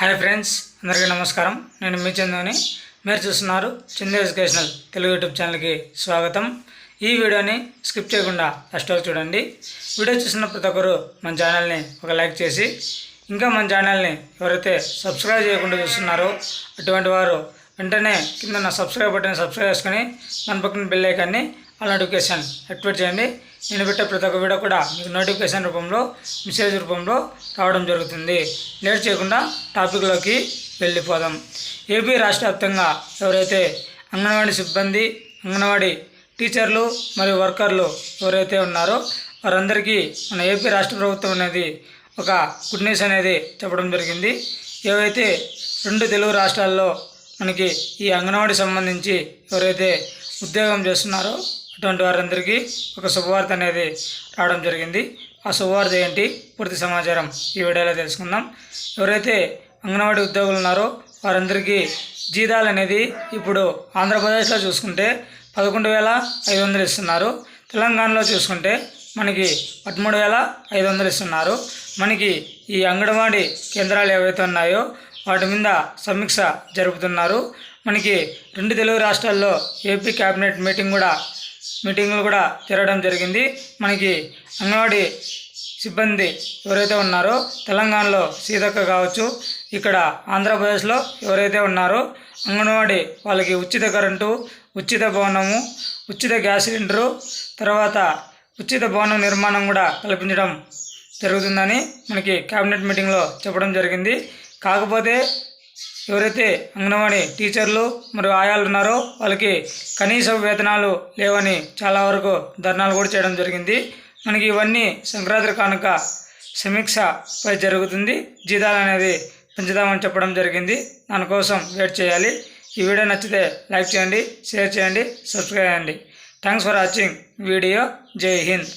Hi friends అందరికీ నమస్కారం. నేను మీ చందుని. మీరు చూస్తున్నారు చింద ఎడ్యుకేషనల్ తెలుగు యూట్యూబ్ ఛానల్కి స్వాగతం. ఈ వీడియోని స్కిప్ చేయకుండా ఫస్ట్ వరకు చూడండి. వీడియో చూసిన ప్రతి ఒక్కరు మన ఛానల్ని ఒక లైక్ చేసి ఇంకా మన ఛానల్ని ఎవరైతే సబ్స్క్రైబ్ చేయకుండా చూస్తున్నారో అటువంటి వారు వెంటనే కింద సబ్స్క్రైబ్ బటన్ సబ్స్క్రైబ్ చేసుకొని మన పక్కన బెల్ ఐకాన్ని ఆ నోటిఫికేషన్ యాక్టివేట్ చేయండి. నేను పెట్టే ప్రతి ఒక్క వీడియో కూడా మీకు నోటిఫికేషన్ రూపంలో మెసేజ్ రూపంలో రావడం జరుగుతుంది. లేట్ చేయకుండా టాపిక్లోకి వెళ్ళిపోదాం. ఏపీ రాష్ట్ర వ్యాప్తంగా ఎవరైతే అంగన్వాడీ సిబ్బంది అంగన్వాడీ టీచర్లు మరియు వర్కర్లు ఎవరైతే ఉన్నారో వారందరికీ మన ఏపీ రాష్ట్ర ప్రభుత్వం అనేది ఒక గుడ్ న్యూస్ అనేది చెప్పడం జరిగింది. ఏవైతే రెండు తెలుగు రాష్ట్రాల్లో మనకి ఈ అంగన్వాడీ సంబంధించి ఎవరైతే ఉద్యోగం చేస్తున్నారో అటువంటి వారందరికీ ఒక శుభవార్త అనేది రావడం జరిగింది. ఆ శుభవార్త ఏంటి? పూర్తి సమాచారం ఈ వీడియోలో తెలుసుకుందాం. ఎవరైతే అంగన్వాడీ ఉద్యోగులు ఉన్నారో వారందరికీ జీతాలు అనేది ఇప్పుడు ఆంధ్రప్రదేశ్లో చూసుకుంటే పదకొండు వేల ఐదు వందలు ఇస్తున్నారు. తెలంగాణలో చూసుకుంటే మనకి పదమూడు వేల ఐదు వందలు ఇస్తున్నారు. మనకి ఈ అంగన్వాడీ కేంద్రాలు ఏవైతే ఉన్నాయో వాటి మీద సమీక్ష జరుపుతున్నారు. మనకి రెండు తెలుగు రాష్ట్రాల్లో ఏపీ క్యాబినెట్ మీటింగ్ కూడా మీటింగ్లు కూడా జరగడం జరిగింది. మనకి అంగన్వాడీ సిబ్బంది ఎవరైతే ఉన్నారో తెలంగాణలో సీతక్క కావచ్చు ఇక్కడ ఆంధ్రప్రదేశ్లో ఎవరైతే ఉన్నారో అంగన్వాడీ వాళ్ళకి ఉచిత కరెంటు ఉచిత భవనము ఉచిత గ్యాస్ సిలిండరు తర్వాత ఉచిత భవనం నిర్మాణం కూడా కల్పించడం జరుగుతుందని మనకి క్యాబినెట్ మీటింగ్లో చెప్పడం జరిగింది. కాకపోతే ఎవరైతే అంగన్వాడీ టీచర్లు మరియు ఆయాలు ఉన్నారో వాళ్ళకి కనీస వేతనాలు లేవని చాలా వరకు ధర్నాలు కూడా చేయడం జరిగింది. మనకి ఇవన్నీ సంక్రాంతి కానుక సమీక్షపై జరుగుతుంది. జీతాలు అనేది పెంచుదామని చెప్పడం జరిగింది. దానికోసం వెయిట్ చేయాలి. ఈ వీడియో నచ్చితే లైక్ చేయండి షేర్ చేయండి సబ్స్క్రైబ్ చేయండి. Thanks for watching video. Jai Hind.